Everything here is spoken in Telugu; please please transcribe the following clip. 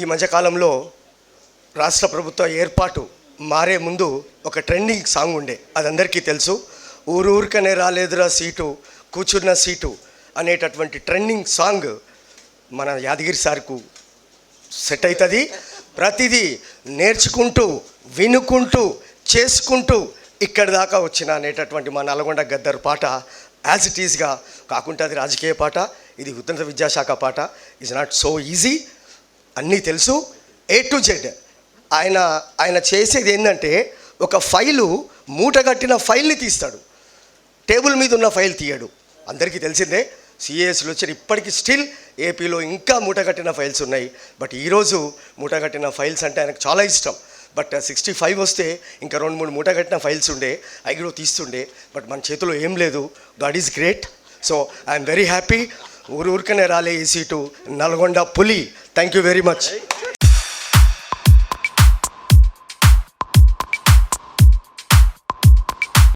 ఈ మధ్యకాలంలో రాష్ట్ర ప్రభుత్వ ఏర్పాటు మారే ముందు ఒక ట్రెండింగ్ సాంగ్ ఉండే. అది అందరికీ తెలుసు. ఊరూరికనే రాలేదురా సీటు కూర్చున్న సీటు అనేటటువంటి ట్రెండింగ్ సాంగ్ మన యాదగిరి సార్కు సెట్ అవుతుంది ప్రతిదీ నేర్చుకుంటూ వినుకుంటూ చేసుకుంటూ ఇక్కడి దాకా వచ్చిన అనేటటువంటి మా నల్గొండ గద్దర్ పాట యాజ్ ఇట్ ఈస్గా కాకుండా అది రాజకీయ పాట ఇది ఉన్నత విద్యాశాఖ పాట. ఇస్ నాట్ సో ఈజీ అన్నీ తెలుసు ఏ టు జెడ్ ఆయన ఆయన చేసేది ఏంటంటే ఒక ఫైలు మూటగట్టిన ఫైల్ని తీస్తాడు. టేబుల్ మీద ఉన్న ఫైల్ తీయడు. అందరికీ తెలిసిందే సిఏఎస్లు వచ్చిన ఇప్పటికీ స్టిల్ ఏపీలో ఇంకా మూటగట్టిన ఫైల్స్ ఉన్నాయి. బట్ ఈరోజు మూటగట్టిన ఫైల్స్ అంటే ఆయనకు చాలా ఇష్టం. బట్ సిక్స్టీ ఫైవ్ వస్తే ఇంకా రెండు మూడు మూటగట్టిన ఫైల్స్ ఉండే అవి కూడా తీస్తుండే. బట్ మన చేతిలో ఏం లేదు. God is great. So I'm very happy. ఊరు ఊరికనే రాలే ఈ సీటు నల్గొండ పులి. Thank you very much